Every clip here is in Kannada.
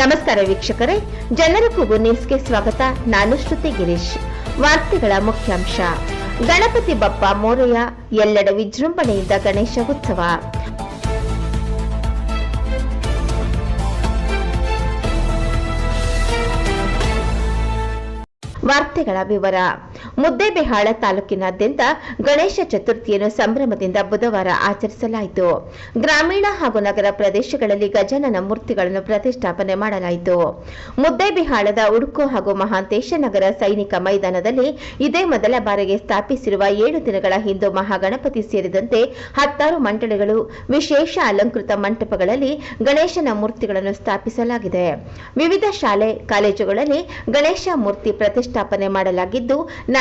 ನಮಸ್ಕಾರ ವೀಕ್ಷಕರೇ ಜನರ ಕೂಗು ನ್ಯೂಸ್ಗೆ ಸ್ವಾಗತ. ನಾನು ಶ್ರುತಿ ಗಿರೀಶ್. ವಾರ್ತೆಗಳ ಮುಖ್ಯಾಂಶ. ಗಣಪತಿ ಬಪ್ಪ ಮೋರೆಯ ಎಲ್ಲೆಡೆ ವಿಜೃಂಭಣೆಯಿಂದ ಗಣೇಶ ಉತ್ಸವ. ವಾರ್ತೆಗಳ ವಿವರ. ಮುದ್ದೇಬಿಹಾಳ ತಾಲೂಕಿನಾದ್ಯಂತ ಗಣೇಶ ಚತುರ್ಥಿಯನ್ನು ಸಂಭ್ರಮದಿಂದ ಬುಧವಾರ ಆಚರಿಸಲಾಯಿತು. ಗ್ರಾಮೀಣ ಹಾಗೂ ನಗರ ಪ್ರದೇಶಗಳಲ್ಲಿ ಗಜಾನನ ಮೂರ್ತಿಗಳನ್ನು ಪ್ರತಿಷ್ಠಾಪನೆ ಮಾಡಲಾಯಿತು. ಮುದ್ದೇಬಿಹಾಳದ ಉಡುಕು ಹಾಗೂ ಮಹಾಂತೇಶ ನಗರ ಸೈನಿಕ ಮೈದಾನದಲ್ಲಿ ಇದೇ ಮೊದಲ ಬಾರಿಗೆ ಸ್ಥಾಪಿಸಿರುವ ಏಳು ದಿನಗಳ ಹಿಂದೂ ಮಹಾಗಣಪತಿ ಸೇರಿದಂತೆ ಹತ್ತಾರು ಮಂಡಳಿಗಳು ವಿಶೇಷ ಅಲಂಕೃತ ಮಂಟಪಗಳಲ್ಲಿ ಗಣೇಶನ ಮೂರ್ತಿಗಳನ್ನು ಸ್ಥಾಪಿಸಲಾಗಿದೆ. ವಿವಿಧ ಶಾಲೆ, ಕಾಲೇಜುಗಳಲ್ಲಿ ಗಣೇಶ ಮೂರ್ತಿ ಪ್ರತಿಷ್ಠಾಪನೆ ಮಾಡಲಾಗಿದ್ದು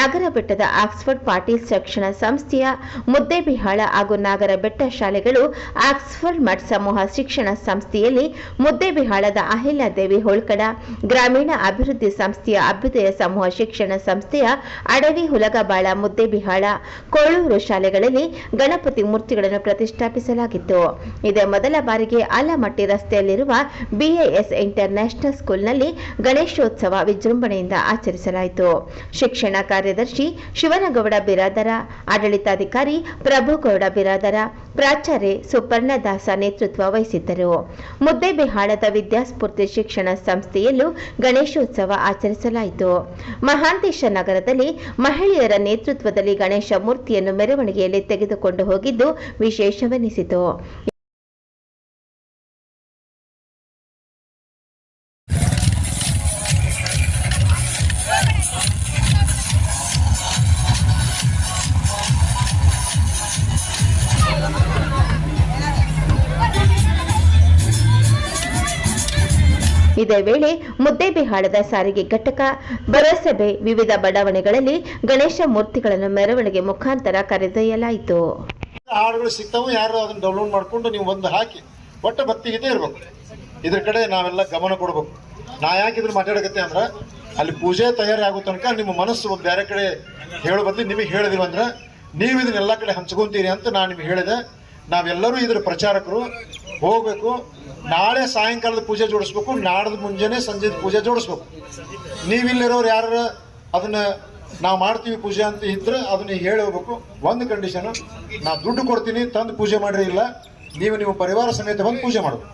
ನಾಗರಬೆಟ್ಟದ ಆಕ್ಸ್ಫರ್ಡ್ ಪಾಟೀಲ್ ಶಿಕ್ಷಣ ಸಂಸ್ಥೆಯ ಮುದ್ದೇಬಿಹಾಳ ಹಾಗೂ ನಾಗರ ಬೆಟ್ಟ ಶಾಲೆಗಳು ಆಕ್ಸ್ಫರ್ಡ್ ಮಠ್ ಸಮೂಹ ಶಿಕ್ಷಣ ಸಂಸ್ಥೆಯಲ್ಲಿ ಮುದ್ದೇಬಿಹಾಳದ ಅಹಿಲ್ಯಾದೇವಿ ಹೋಳ್ಕಡ ಗ್ರಾಮೀಣ ಅಭಿವೃದ್ಧಿ ಸಂಸ್ಥೆಯ ಅಭ್ಯುದಯ ಸಮೂಹ ಶಿಕ್ಷಣ ಸಂಸ್ಥೆಯ ಅಡವಿ ಹುಲಗಬಾಳ ಮುದ್ದೇಬಿಹಾಳ ಕೋಳೂರು ಶಾಲೆಗಳಲ್ಲಿ ಗಣಪತಿ ಮೂರ್ತಿಗಳನ್ನು ಪ್ರತಿಷ್ಠಾಪಿಸಲಾಗಿತ್ತು. ಇದೇ ಮೊದಲ ಬಾರಿಗೆ ಆಲಮಟ್ಟಿ ರಸ್ತೆಯಲ್ಲಿರುವ ಬಿಎಎಸ್ ಇಂಟರ್ ನ್ಯಾಷನಲ್ ಸ್ಕೂಲ್ನಲ್ಲಿ ಗಣೇಶೋತ್ಸವ ವಿಜೃಂಭಣೆಯಿಂದ ಆಚರಿಸಲಾಯಿತು. ಶಿಕ್ಷಣ ಕಾರ್ಯದರ್ಶಿ ಶಿವನಗೌಡ ಬಿರಾದರ, ಆಡಳಿತಾಧಿಕಾರಿ ಪ್ರಭುಗೌಡ ಬಿರಾದರ, ಪ್ರಾಚಾರ್ಯ ಸುಪರ್ಣದಾಸ ನೇತೃತ್ವ ವಹಿಸಿದ್ದರು. ಮುದ್ದೇಬಿಹಾಳದ ವಿದ್ಯಾಸ್ಫೂರ್ತಿ ಶಿಕ್ಷಣ ಸಂಸ್ಥೆಯಲ್ಲೂ ಗಣೇಶೋತ್ಸವ ಆಚರಿಸಲಾಯಿತು. ಮಹಾಂತೇಶ ನಗರದಲ್ಲಿ ಮಹಿಳೆಯರ ನೇತೃತ್ವದಲ್ಲಿ ಗಣೇಶ ಮೂರ್ತಿಯನ್ನು ಮೆರವಣಿಗೆಯಲ್ಲಿ ತೆಗೆದುಕೊಂಡು ಹೋಗಿದ್ದು ವಿಶೇಷವೆನಿಸಿತು. ಇದೇ ವೇಳೆ ಮುದ್ದೇಬಿಹಾಳದ ಸಾರಿಗೆ ಘಟಕ, ಬರಸಭೆ ವಿವಿಧ ಬಡಾವಣೆಗಳಲ್ಲಿ ಗಣೇಶ ಮೂರ್ತಿಗಳನ್ನು ಮೆರವಣಿಗೆ ಮುಖಾಂತರ ಕರೆದೊಯ್ಯಲಾಯಿತು. ಹಾಡುಗಳು ಸಿಗ್ತಾವೆ, ಯಾರು ಅದನ್ನು ಡೌನ್ಲೋಡ್ ಮಾಡ್ಕೊಂಡು ನೀವು ಒಂದು ಹಾಕಿ ಒಟ್ಟು ಭಕ್ತಿಗೀತೆ ಇರ್ಬೇಕು. ಇದ್ರ ಕಡೆ ನಾವೆಲ್ಲ ಗಮನ ಕೊಡ್ಬೇಕು. ನಾ ಯಾಕೆ ಇದ್ರ ಮಾತಾಡಕತ್ತೆ ಅಂದ್ರೆ, ಅಲ್ಲಿ ಪೂಜೆ ತಯಾರಿ ಆಗೋ ತನಕ ನಿಮ್ಮ ಮನಸ್ಸು ಬೇರೆ ಕಡೆ ಹೇಳೋ ಬದಲು ನಿಮಗೆ ಹೇಳಿದಿವಿ ಅಂದ್ರೆ, ನೀವು ಇದನ್ನೆಲ್ಲ ಕಡೆ ಹಂಚ್ಕೊಂತೀರಿ ಅಂತ ನಾನು ನಿಮ್ಗೆ ಹೇಳಿದೆ. ನಾವೆಲ್ಲರೂ ಇದ್ರ ಪ್ರಚಾರಕರು ಹೋಗ್ಬೇಕು, ನಾಳೆ ಸಾಯಂಕಾಲದ ಪೂಜೆ ಜೋಡಿಸ್ಬೇಕು, ನಾಡ್ದು ಮುಂಜಾನೆ ಸಂಜೆ ಪೂಜೆ ಜೋಡಿಸ್ಬೇಕು. ನೀವಿಲ್ಲಿರೋರು ಯಾರು, ಅದನ್ನ ನಾವು ಮಾಡ್ತೀವಿ ಪೂಜೆ ಅಂತ ಇದ್ರೆ ಅದನ್ನ ಹೇಳಿ ಹೋಗ್ಬೇಕು. ಒಂದು ಕಂಡೀಷನ್ ನಾ ದುಡ್ಡು ಕೊಡ್ತೀನಿ, ತಂದು ಪೂಜೆ ಮಾಡ್ರಿ, ಇಲ್ಲ, ನೀವು ನಿಮ್ಮ ಪರಿವಾರ ಸಮೇತ ಬಂದು ಪೂಜೆ ಮಾಡಬೇಕು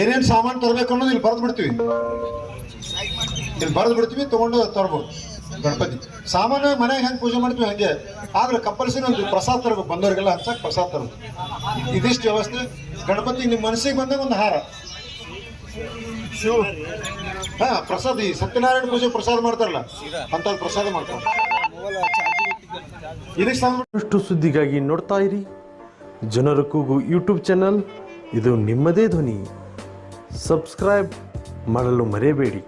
ಏನೇನು ಸಾಮಾನು ತರಬೇಕು ಅನ್ನೋದು ಇಲ್ಲಿ ಬರೆದು ಬಿಡ್ತೀವಿ. ಇಲ್ಲಿ ಬರೆದು ಬಿಡ್ತೀವಿ, ತಗೊಂಡು ತರ್ಬೋದು. ಗಣಪತಿ. ಸಾಮಾನ್ಯವಾಗಿ ಮನೆಗೆ ಹೆಂಗೆ ಪೂಜೆ ಮಾಡ್ತೀವಿ ಹಂಗೆ. ಆದ್ರೆ ಕಂಪಲ್ಸರಿ ಒಂದು ಪ್ರಸಾದ ತರಬೇಕು, ಬಂದವರಿಗೆಲ್ಲ ಹಂಚಕ್ ಪ್ರಸಾದ ತರಬೇಕು. ಇದಿಷ್ಟು ವ್ಯವಸ್ಥೆ. ಗಣಪತಿ ನಿಮ್ಮ ಮನಸ್ಸಿಗೆ ಬಂದ ಒಂದು ಹಾರ. ಹಾ, ಪ್ರಸಾದ ಸತ್ಯನಾರಾಯಣ ಪೂಜೆ ಪ್ರಸಾದ ಮಾಡ್ತಾರಲ್ಲ ಅಂತ ಪ್ರಸಾದ ಮಾಡ್ತಾರೆ. ಅಷ್ಟು ಸುದ್ದಿಗಾಗಿ ನೋಡ್ತಾ ಇರಿ. ಜನರ ಕೂಗು ಯೂಟ್ಯೂಬ್ ಚಾನಲ್ ಇದು ನಿಮ್ಮದೇ ಧ್ವನಿ. ಸಬ್ಸ್ಕ್ರೈಬ್ ಮಾಡಲು ಮರೆಯಬೇಡಿ.